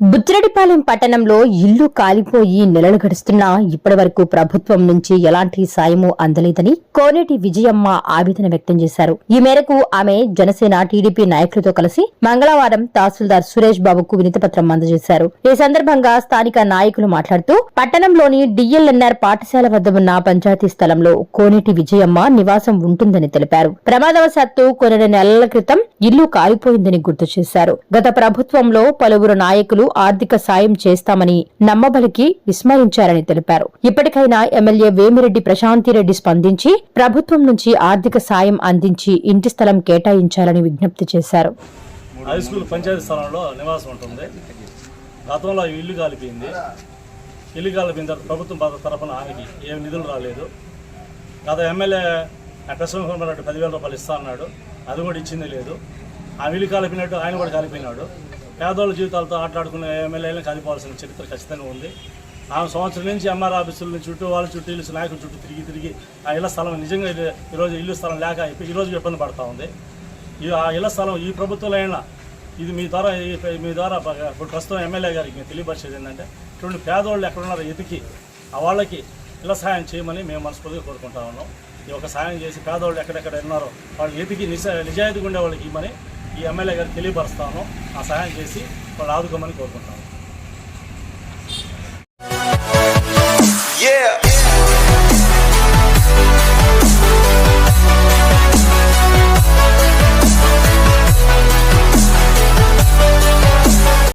బుచ్చిరెడ్డిపాలెం పట్టణంలో ఇల్లు కాలిపోయి నెలలు గడుస్తున్నా ఇప్పటి వరకు ప్రభుత్వం నుంచి ఎలాంటి సాయము అందలేదని కోనేటి విజయమ్మ ఆవేదన వ్యక్తం చేశారు. ఈ మేరకు ఆమె జనసేన టీడీపీ నాయకులతో కలిసి మంగళవారం తహసీల్దార్ సురేష్ బాబుకు వినతిపత్రం అందజేశారు. ఈ సందర్భంగా స్థానిక నాయకులు మాట్లాడుతూ పట్టణంలోని డిఎల్ఎన్ఆర్ పాఠశాల వద్ద ఉన్న పంచాయతీ స్థలంలో కోనేటి విజయమ్మ నివాసం ఉంటుందని తెలిపారు. ప్రమాదవశాత్తు కొన్ని నెలల క్రితం ఇల్లు కాలిపోయిందని గుర్తు చేశారు. గత ప్రభుత్వంలో పలువురు నాయకులు ఆర్థిక సాయం చేస్తామని నమ్మబలికి విస్మరించారని తెలిపారు. ఇప్పటికైనా ఎమ్మెల్యే వేమిరెడ్డి ప్రశాంతిరెడ్డి స్పందించి ప్రభుత్వం నుంచి ఆర్థిక సాయం అందించి ఇంటి స్థలం కేటాయించాలని విజ్ఞప్తి చేశారు. హై స్కూల్ పంచాయతీ స్థలంలో నివాసం ఉంటుంది. గతంలో ఇల్లు కాలిపోయింది. ఇల్లు కాలిపోయిన తర్వాత ప్రభుత్వం తరఫున ఆమెకి ఏం నిధులు రాలేదు. గత ఎమ్మెల్యే కృష్ణకుమార్ పదివేల రూపాయలు ఇస్తా అన్నాడు. అది కూడా ఇచ్చింది లేదు. ఆ ఇల్లు కాలిపోయినట్టు ఆయన కూడా కాలిపోయినాడు. పేదోళ్ళ జీవితాలతో ఆటలాడుకునే ఎమ్మెల్యేలను కలిపాల్సిన చరిత్ర ఖచ్చితంగా ఉంది. ఆమె సంవత్సరం నుంచి ఎంఆర్ ఆఫీసుల నుంచి చుట్టూ వాళ్ళ చుట్టూ ఇల్లు నాయకుల చుట్టూ తిరిగి తిరిగి ఆ ఇళ్ళ స్థలం నిజంగా ఇది ఈరోజు ఇల్లు స్థలం లేక ఈరోజు ఇబ్బంది పడుతూ ఉంది. ఈ ఆ ఇళ్ళ స్థలం ఈ ప్రభుత్వంలో అయినా ఇది మీ ద్వారా మీ ద్వారా ఇప్పుడు ప్రస్తుతం ఎమ్మెల్యే గారికి మేము తెలియపరిచేది ఏంటంటే ఇటువంటి పేదవాళ్ళు ఎక్కడున్నారో ఎతికి ఆ వాళ్ళకి ఇలా సహాయం చేయమని మేము మనస్ఫూర్తిగా కోరుకుంటా ఉన్నాం. ఈ ఒక సహాయం చేసి పేదవాళ్ళు ఎక్కడెక్కడ ఉన్నారో వాళ్ళు ఎతికి నిజ నిజాయితీగా ఉండే వాళ్ళకి ఇవ్వమని ఈ ఎమ్మెల్యే గారికి తెలియపరుస్తాను. ఆ సహాయం చేసి వాళ్ళు ఆదుకోమని కోరుకుంటాను.